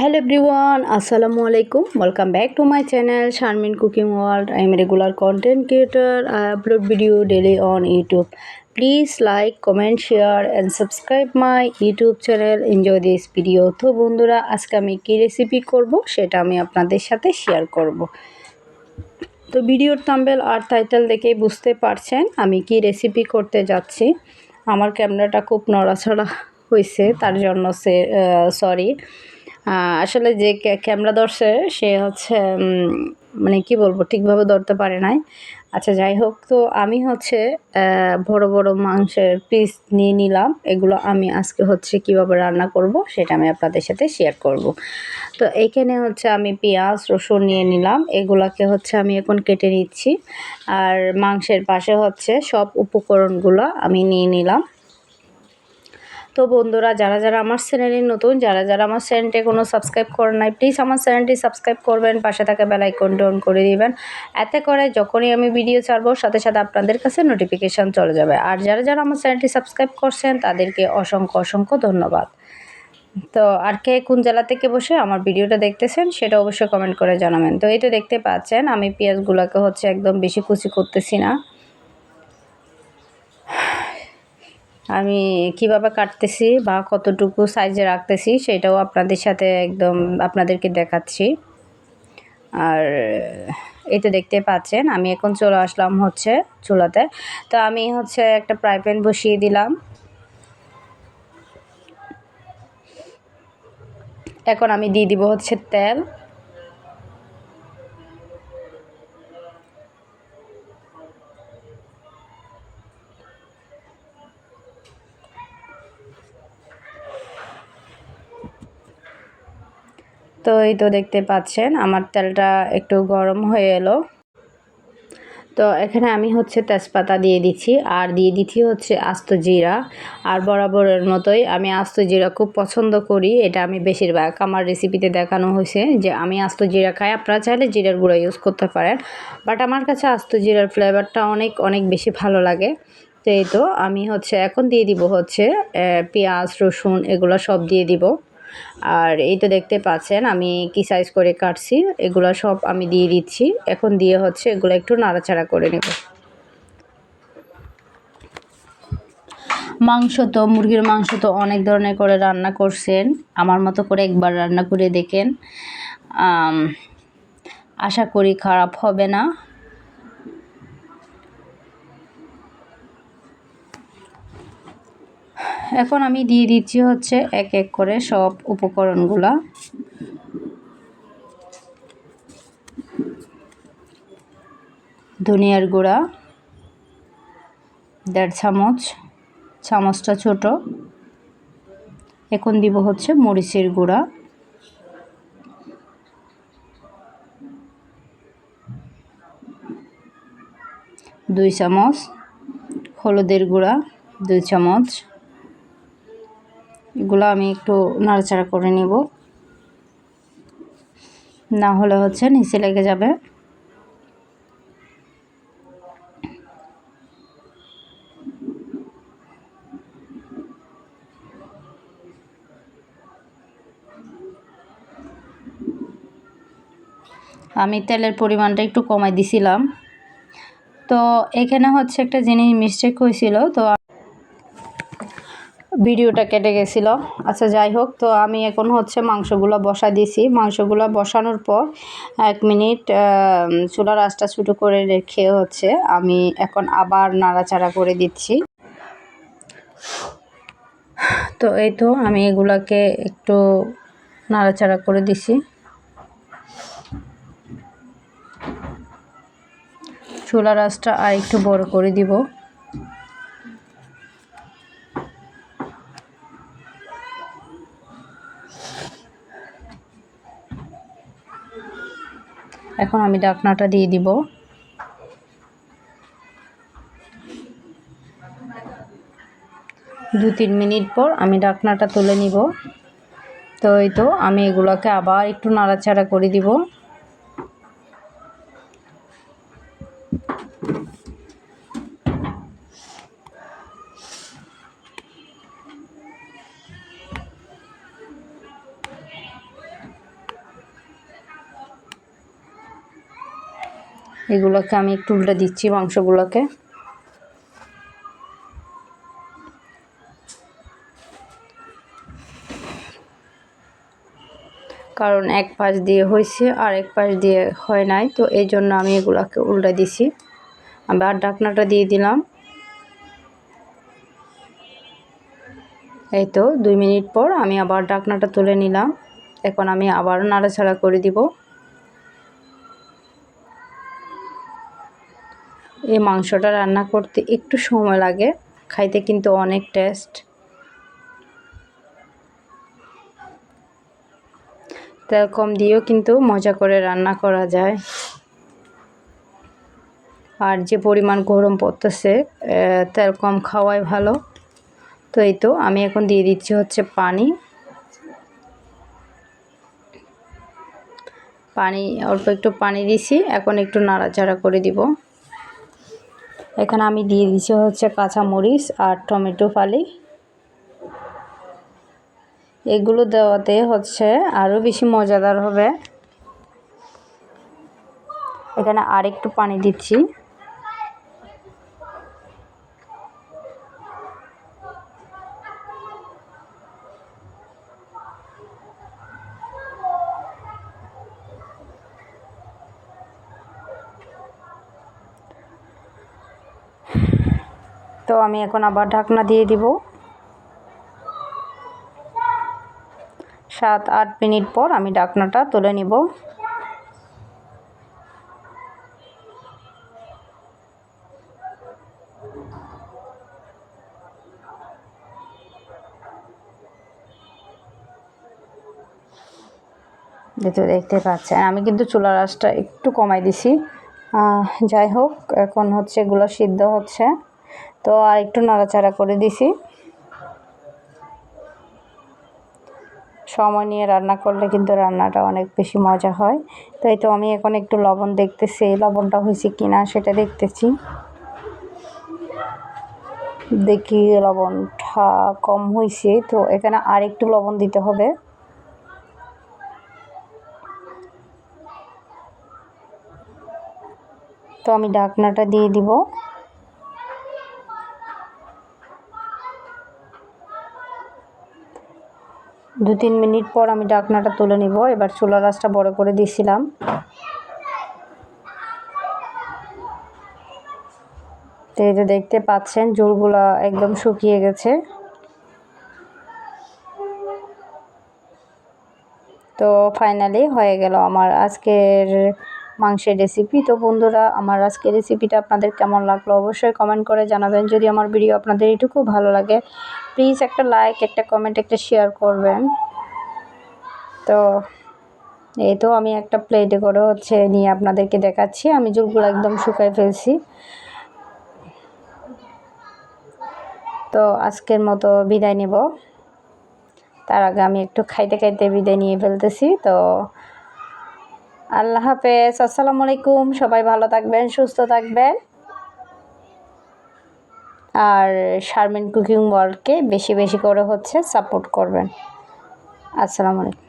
Hello everyone, আসসালামু আলাইকুম। Welcome back to my channel Sharmin cooking world I am regular content creator I upload video daily on YouTube please like comment share and subscribe my YouTube channel enjoy this video তো বন্ধুরা, আজকে আমি কী recipe করব সেটা আমি আপনাদের সাথে share করব। তো ভিডিওর তাম্বেল আর টাইটেল দেখেই বুঝতে পারছেন আমি কি রেসিপি করতে যাচ্ছি। আমার ক্যামেরাটা খুব নড়াছড়া হয়েছে, তার জন্য সে সরি আসলে যে ক্যামেরা ধরছে, সে হচ্ছে মানে কি বলব, ঠিকভাবে ধরতে পারে নাই। আচ্ছা যাই হোক, তো আমি হচ্ছে বড় বড় মাংসের পিস নিয়ে নিলাম। এগুলো আমি আজকে হচ্ছে কীভাবে রান্না করব, সেটা আমি আপনাদের সাথে শেয়ার করব। তো এইখানে হচ্ছে আমি পেঁয়াজ, রসুন নিয়ে নিলাম। এগুলাকে হচ্ছে আমি এখন কেটে নিচ্ছি। আর মাংসের পাশে হচ্ছে সব উপকরণগুলো আমি নিয়ে নিলাম। তো বন্ধুরা, যারা যারা আমার চ্যানেলে নতুন, যারা যারা আমার চ্যানেলটি কোনো সাবস্ক্রাইব করেন নাই প্লিজ আমার চ্যানেলটি সাবস্ক্রাইব করবেন, পাশে থাকা বেলাইকনটি অন করে দিবেন। এতে করে যখনই আমি ভিডিও ছাড়বো, সাথে সাথে আপনাদের কাছে নোটিফিকেশান চলে যাবে। আর যারা যারা আমার চ্যানেলটি সাবস্ক্রাইব করছেন, তাদেরকে অসংখ্য অসংখ্য ধন্যবাদ। তো আর কে কোন জেলা থেকে বসে আমার ভিডিওটা দেখতেছেন, সেটা অবশ্যই কমেন্ট করে জানাবেন। তো তো দেখতে পাচ্ছেন, আমি পেঁয়াজগুলোকে হচ্ছে একদম বেশি কুচি করতেছি না। আমি কীভাবে কাটতেছি বা কতটুকু সাইজে রাখতেছি সেটাও আপনাদের সাথে একদম আপনাদেরকে দেখাচ্ছি। আর এই তো দেখতে পাচ্ছেন, আমি এখন চলে আসলাম হচ্ছে চুলাতে। তো আমি হচ্ছে একটা ফ্রাই প্যান বসিয়ে দিলাম। এখন আমি দিয়ে দিব হচ্ছে তেল। তো এই তো দেখতে পাচ্ছেন, আমার তেলটা একটু গরম হয়ে এলো। তো এখানে আমি হচ্ছে তেজপাতা দিয়ে দিচ্ছি, আর দিয়ে দিচ্ছি হচ্ছে আস্ত জিরা। আর বরাবরের মতোই আমি আস্ত জিরা খুব পছন্দ করি, এটা আমি বেশিরভাগ আমার রেসিপিতে দেখানো হয়েছে যে আমি আস্ত জিরা খাই। আপনারা চাইলে জিরার গুঁড়া ইউজ করতে পারেন বাট আমার কাছে আস্ত জিরার ফ্লেভারটা অনেক অনেক বেশি ভালো লাগে। তো এই তো আমি হচ্ছে এখন দিয়ে দিব হচ্ছে পেঁয়াজ, রসুন, এগুলো সব দিয়ে দিব। আর এই তো দেখতে পাচ্ছেন, আমি কি সাইজ করে কাটছি, এগুলো সব আমি দিয়ে দিচ্ছি। এখন দিয়ে হচ্ছে এগুলো একটু নাড়াচাড়া করে নেব। মাংস তো, মুরগির মাংস তো অনেক ধরনের করে রান্না করছেন। আমার মতো করে একবার রান্না করে দেখেন। আশা করি খারাপ হবে না। এখন আমি দিয়ে দিচ্ছি হচ্ছে এক এক করে সব উপকরণগুলা। ধনিয়ার গুঁড়া, দেড় চামচ, চামচটা ছোট। এখন দিব হচ্ছে মরিচের গুঁড়া। দুই চামচ হলুদের গুঁড়া, দুই চামচ এগুলো আমি একটু নাড়াচাড়া করে নিব। না হলে হচ্ছে নিচে লেগে যাবে। আমি তেলের পরিমাণটা একটু কমাই দিছিলাম। তো এখানে হচ্ছে একটা জিনিস মিস্টেক হয়েছিল, তো ভিডিওটা কেটে গেছিল। আচ্ছা যাই হোক, তো আমি এখন হচ্ছে মাংসগুলো বসা দিয়েছি। মাংসগুলো বসানোর পর এক মিনিট চুলার আঁচটা ছোটো করে রেখে হচ্ছে আমি এখন আবার নাড়াচাড়া করে দিচ্ছি। তো এই তো আমি এগুলাকে একটু নাড়াচাড়া করে দিছি। চুলার আঁচটা আর একটু বড় করে দিব। এখন আমি ডাকনাটা দিয়ে দিব। দু তিন মিনিট পর আমি ডাকনাটা তুলে নিব। তো এই তো আমি এগুলোকে আবার একটু নাড়াচাড়া করে দিব। এগুলোকে আমি একটু উল্টে দিচ্ছি মাংসগুলোকে। কারণ এক পাশ দিয়ে হয়েছে, আর এক পাশ দিয়ে হয় নাই, তো এই জন্য আমি এগুলাকে উল্টে দিছি। আমি আর ঢাকনাটা দিয়ে দিলাম। এই তো, দুই মিনিট পর আমি আবার ঢাকনাটা তুলে নিলাম। এখন আমি আবার নাড়াছাড়া করে দিব। এই মাংসটা রান্না করতে একটু সময় লাগে, খাইতে কিন্তু অনেক টেস্ট। তেল কম দিয়েও কিন্তু মজা করে রান্না করা যায়। আর যে পরিমাণ গরম পড়তেছে তেল কম খাওয়াই ভালো। তো এই তো, আমি এখন দিয়ে দিচ্ছি হচ্ছে পানি। পানি, অল্প একটু পানি দিছি, এখন একটু নাড়াচাড়া করে দিব। এখানে আমি দিয়ে দিচ্ছি হচ্ছে কাঁচামরিচ আর টমেটো ফালি। এগুলো দেওয়াতে হচ্ছে আরও বেশি মজাদার হবে। এখানে আরেকটু পানি দিচ্ছি। তো আমি এখন আবার ঢাকনা দিয়ে দিব। সাত, আট মিনিট পর আমি ঢাকনাটা তুলে নিব। যেহেতু দেখতে পাচ্ছেন, আমি কিন্তু চুলার আঁচটা একটু কমাই দিছি। যাই হোক, এখন হচ্ছে এগুলো সিদ্ধ হচ্ছে। তো আর একটু নাড়াচাড়া করে দিছি। সময় নিয়ে রান্না করলে কিন্তু রান্নাটা অনেক বেশি মজা হয়। তাই তো আমি এখন একটু লবণ দেখতেছি লবণটা হয়েছে কি না সেটা দেখতেছি। দেখি লবণটা কম হয়েছে, তো এখানে আর একটু লবণ দিতে হবে। তো আমি ঢাকনাটা দিয়ে দিব। দু তিন মিনিট পর আমি ডাকনাটা তুলে নিব। এবার চুলা রাসটা বড় করে দিয়েছিলাম। তো এই যে দেখতে পাচ্ছেন, জোরগুলা একদম শুকিয়ে গেছে। তো ফাইনালি হয়ে গেল আমার আজকের মাংসের রেসিপি তো বন্ধুরা, আমার আজকের রেসিপিটা আপনাদের কেমন লাগল অবশ্যই কমেন্ট করে জানাবেন। যদি আমার ভিডিও আপনাদের এটুকু ভালো লাগে প্লিজ একটা লাইক একটা কমেন্ট একটা শেয়ার করবেন। তো এই তো আমি একটা প্লেটে করে হচ্ছে নিয়ে আপনাদেরকে দেখাচ্ছি। আমি চুলগুলো একদম শুকাই ফেলছি। তো আজকের মতো বিদায় নেব। তার আগে আমি একটু খাইতে খাইতে বিদায় নিয়ে ফেলতেছি। তো আল্লাহ হাফেজ। আসসালামু আলাইকুম। সবাই ভালো থাকবেন, সুস্থ থাকবেন। আর শারমিন কুকিং ওয়ার্ল্ডকে বেশি বেশি করে হচ্ছে সাপোর্ট করবেন। আসসালামু আলাইকুম।